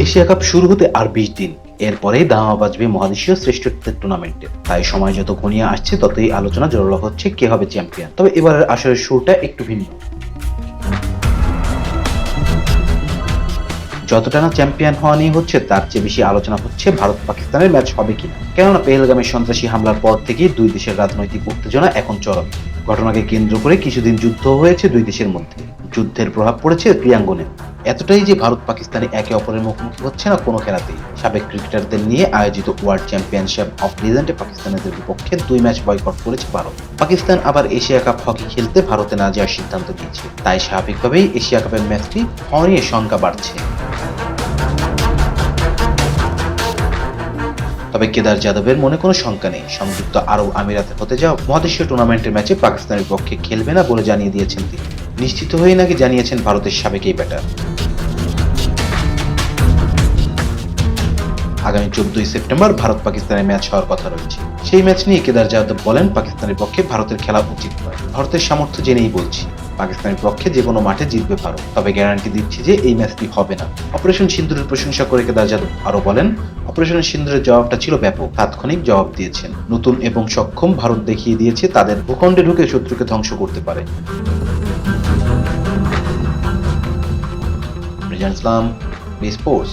Asia cup শুরু হতে আর বিশ দিন। এরপরেই দামা বাজবে মহাদেশীয় শ্রেষ্ঠত্বের টুর্নামেন্টে তাই সময় যত ঘনিয়ে আসছে, ততই আলোচনা জোরালো হচ্ছে কে হবে চ্যাম্পিয়ন তবে এবারের আসরের শুরুটা একটু ভিন্ন। যতটা না চ্যাম্পিয়ন হওয়া নিয়ে হচ্ছে, তার চেয়ে বেশি আলোচনা হচ্ছে ভারত পাকিস্তানের ম্যাচ হবে কিনা। কেননা পেহেলগামের সন্ত্রাসী হামলার পর থেকেই দুই দেশের রাজনৈতিক উত্তেজনা এখন চরম। ঘটনাকে কেন্দ্র করে কিছুদিন যুদ্ধ হয়েছে দুই দেশের মধ্যে। যুদ্ধের প্রভাব পড়েছে ক্রিয়াঙ্গনে এতটাই যে ভারত পাকিস্তানে একে অপরের মুখোমুখি হচ্ছে না কোনো খেলাতেই। সাবেক ক্রিকেটারদের নিয়ে আয়োজিত ওয়ার্ল্ড চ্যাম্পিয়নশিপ অফ লিজেন্ডে পাকিস্তানিদের বিপক্ষে দুই ম্যাচ বয়কট করেছে ভারত। পাকিস্তান আবার এশিয়া কাপ হকি খেলতে ভারতে না যাওয়ার সিদ্ধান্ত নিয়েছে। তাই স্বাভাবিকভাবেই এশিয়া কাপের ম্যাচটি হওয়া নিয়ে বাড়ছে। তবে কেদার যাদবের মনে কোনো শঙ্কা নেই। সংযুক্ত আরব আমিরাতে হতে যাওয়া মহাদেশীয় টুর্নামেন্টের ম্যাচে পাকিস্তানের পক্ষে খেলবে না বলে জানিয়ে দিয়েছেন তিনি। নিশ্চিত হয়ে নাকি জানিয়েছেন ভারতের সাবেক এই ব্যাটার। আগামী চোদ্দই সেপ্টেম্বর ভারত পাকিস্তানের ম্যাচ হওয়ার কথা রয়েছে। সেই ম্যাচ নিয়ে কেদার যাদব বলেন, পাকিস্তানের পক্ষে ভারতের খেলা উচিত নয়। ভারতের সামর্থ্য জেনেই বলছি, পাকিস্তানের পক্ষে যে কোনো মাঠে জিতবে ভারত। তবে গ্যারান্টি দিচ্ছি যে এই ম্যাচটি হবে না। অপারেশন সিন্দুরের প্রশংসা করে কেদার যাদব আরও বলেন, অপারেশন সিন্দুরের জবাবটা ছিল ব্যাপক, তাৎক্ষণিক জবাব দিয়েছেন। নতুন এবং সক্ষম ভারত দেখিয়ে দিয়েছে, তাদের ভূখণ্ডে ঢুকে শত্রুকে ধ্বংস করতে পারে। Islam sports